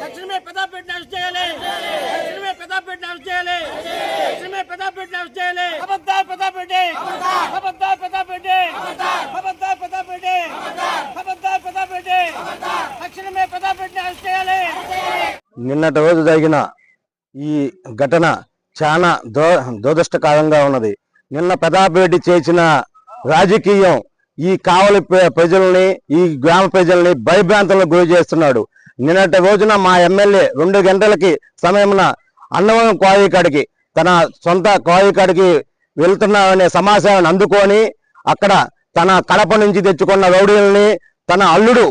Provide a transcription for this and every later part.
తక్షణమే పెద్దాపేటను అరెస్ట్ చేయాలి తక్షణమే పెద్దాపేటను అరెస్ట్ చేయాలి తక్షణమే పెద్దాపేటను అరెస్ట్ చేయాలి అబద్ధాలు పెద్దాపేట అబద్ధాలు నిన్నటి రోజు జరిగిన ఈ ఘటన చాలా దో దురదృష్టకరంగా ఉన్నది. నిన్న పెదాపేటి చేసిన రాజకీయం ఈ కావలి ప్రజల్ని ఈ గ్రామ ప్రజల్ని భయభ్రాంతులకు గురి చేస్తున్నాడు. నిన్నటి రోజున మా ఎమ్మెల్యే రెండు గంటలకి సమయమున అన్నవరం కోయి కాడికి తన సొంత కోయి కాడికి వెళ్తున్నామనే సమాచారాన్ని అందుకొని అక్కడ తన కడప నుంచి తెచ్చుకున్న రౌడీల్ని తన అల్లుడు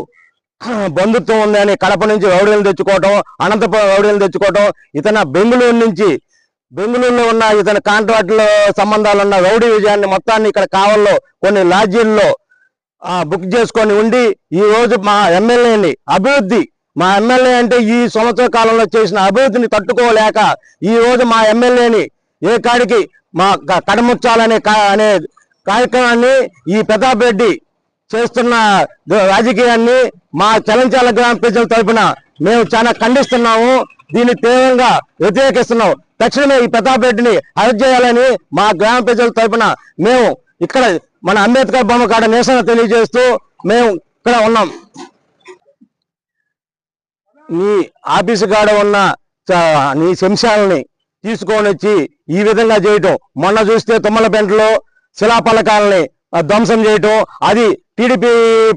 బంధుత్వం ఉందని కడప నుంచి రౌడీలను తెచ్చుకోవటం అనంతపురం రౌడీలను తెచ్చుకోవటం ఇతను బెంగళూరు నుంచి బెంగళూరులో ఉన్న ఇతని కాంట్రాక్టులో సంబంధాలు ఉన్న రౌడీ విజయాన్ని మొత్తాన్ని ఇక్కడ కావల్లో కొన్ని లాడ్జీల్లో బుక్ చేసుకొని ఉండి ఈ రోజు మా ఎమ్మెల్యేని అభివృద్ధి మా ఎమ్మెల్యే అంటే ఈ సంవత్సర కాలంలో చేసిన అభివృద్ధిని తట్టుకోలేక ఈ రోజు మా ఎమ్మెల్యేని ఏ కాడికి మా క- కడముచ్చాలనే కా- అనే కార్యక్రమాన్ని ఈ ప్రతాప్ రెడ్డి చేస్తున్న రాజకీయాన్ని మా చలంచాల గ్రామ ప్రజల తరపున మేము చాలా ఖండిస్తున్నాము. దీన్ని తీవ్రంగా వ్యతిరేకిస్తున్నాం. తక్షణమే ఈ ప్రతాప్ రెడ్డిని అరెస్ట్ చేయాలని మా గ్రామ ప్రజల తరపున మేము ఇక్కడ మన అంబేద్కర్ బొమ్మ కాడ నిరసన తెలియజేస్తూ మేము ఇక్కడ ఉన్నాం. నీ ఆఫీసు కాడ ఉన్న నీ శంశాలని తీసుకొని వచ్చి ఈ విధంగా చేయటం. మొన్న చూస్తే తుమ్మలపెంటలో శిలాపలకాలని ధ్వంసం చేయటం అది టీడీపీ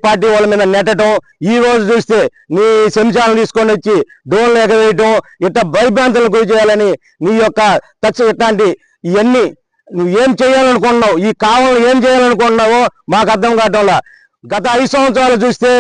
పార్టీ వాళ్ళ మీద నెట్టడం ఈ రోజు చూస్తే నీ శంశాలను తీసుకొని వచ్చి డోన్లు ఎగవేయటం ఇట్లా భయభ్రాంతులకు గురి చేయాలని నీ యొక్క తక్ష ఇట్లాంటి ఇవన్నీ నువ్వు ఏం చేయాలనుకున్నావు ఈ కావాలని ఏం చేయాలనుకున్నావో మాకు అర్థం కావటంలా గత ఐదు సంవత్సరాలు చూస్తే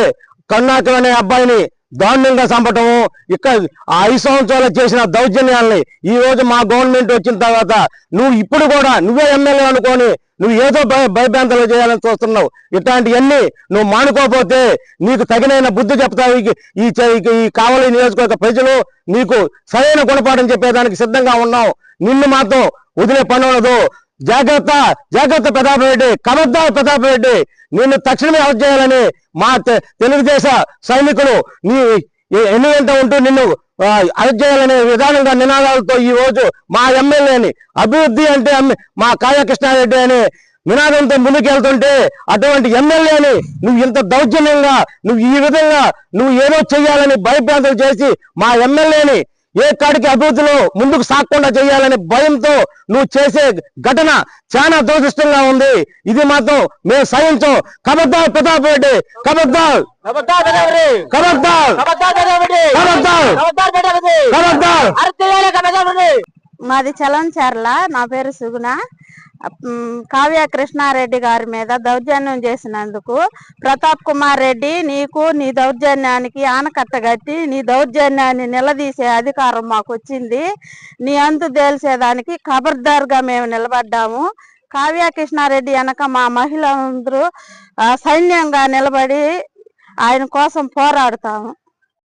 కరుణాకర్ అనే అబ్బాయిని దారుణంగా చంపటము ఇక్కడ ఆ ఐదు సంవత్సరాలు చేసిన దౌర్జన్యాల్ని ఈ రోజు మా గవర్నమెంట్ వచ్చిన తర్వాత నువ్వు ఇప్పుడు కూడా నువ్వే ఎమ్మెల్యే అనుకొని నువ్వు ఏదో భయభ్రాంతలు చేయాలని చూస్తున్నావు. ఇట్లాంటివన్నీ నువ్వు మానుకోకపోతే నీకు తగినైన బుద్ధి చెప్తావు. ఈ- ఈ కావలి నియోజకవర్గ ప్రజలు నీకు సరైన గుణపాఠం చెప్పేదానికి సిద్ధంగా ఉన్నావు. నిన్ను మాత్రం వదిలే పని ఉండదు. జాగ్రత్త జాగ్రత్త ప్రతాప్ రెడ్డి కబద్దార్ ప్రతాప్ రెడ్డి. నిన్ను తక్షణమే అరెస్ట్ చేయాలని మా తె- తెలుగుదేశ సైనికులు నీ ఎన్ని వెంట ఉంటూ నిన్ను ఆ, అరెస్ట్ చేయాలనే విధానంగా నినాదాలతో ఈ రోజు మా ఎమ్మెల్యేని అభివృద్ధి అంటే మా కాళకృష్ణారెడ్డి అని నినాదంతో ముందుకెళ్తుంటే అటువంటి ఎమ్మెల్యేని నువ్వు ఇంత దౌర్జన్యంగా నువ్వు ఈ విధంగా నువ్వు ఏదో చెయ్యాలని భయభ్రాంతులు చేసి మా ఎమ్మెల్యేని ఏ కాడికి అభివృద్ధిలో ముందుకు సాగకుండా చేయాలనే భయంతో నువ్వు చేసే ఘటన చాలా దురదృష్టంగా ఉంది. ఇది మాత్రం మేము సహించం. కబద్దార్ ప్రతాప్ రెడ్డి కబద్దార్ మాది చలంచర్ల నా పేరు సుగుణ. కావ్య కృష్ణారెడ్డి గారి మీద దౌర్జన్యం చేసినందుకు ప్రతాప్ కుమార్ రెడ్డి నీకు నీ దౌర్జన్యానికి ఆనకట్ట కట్టి నీ దౌర్జన్యాన్ని నిలదీసే అధికారం మాకు వచ్చింది నీ అంతు తేల్చేదానికి ఖబర్దార్గా మేము నిలబడ్డాము. కావ్య కృష్ణారెడ్డి వెనక మా మహిళలందరూ సైన్యంగా నిలబడి ఆయన కోసం పోరాడుతాము.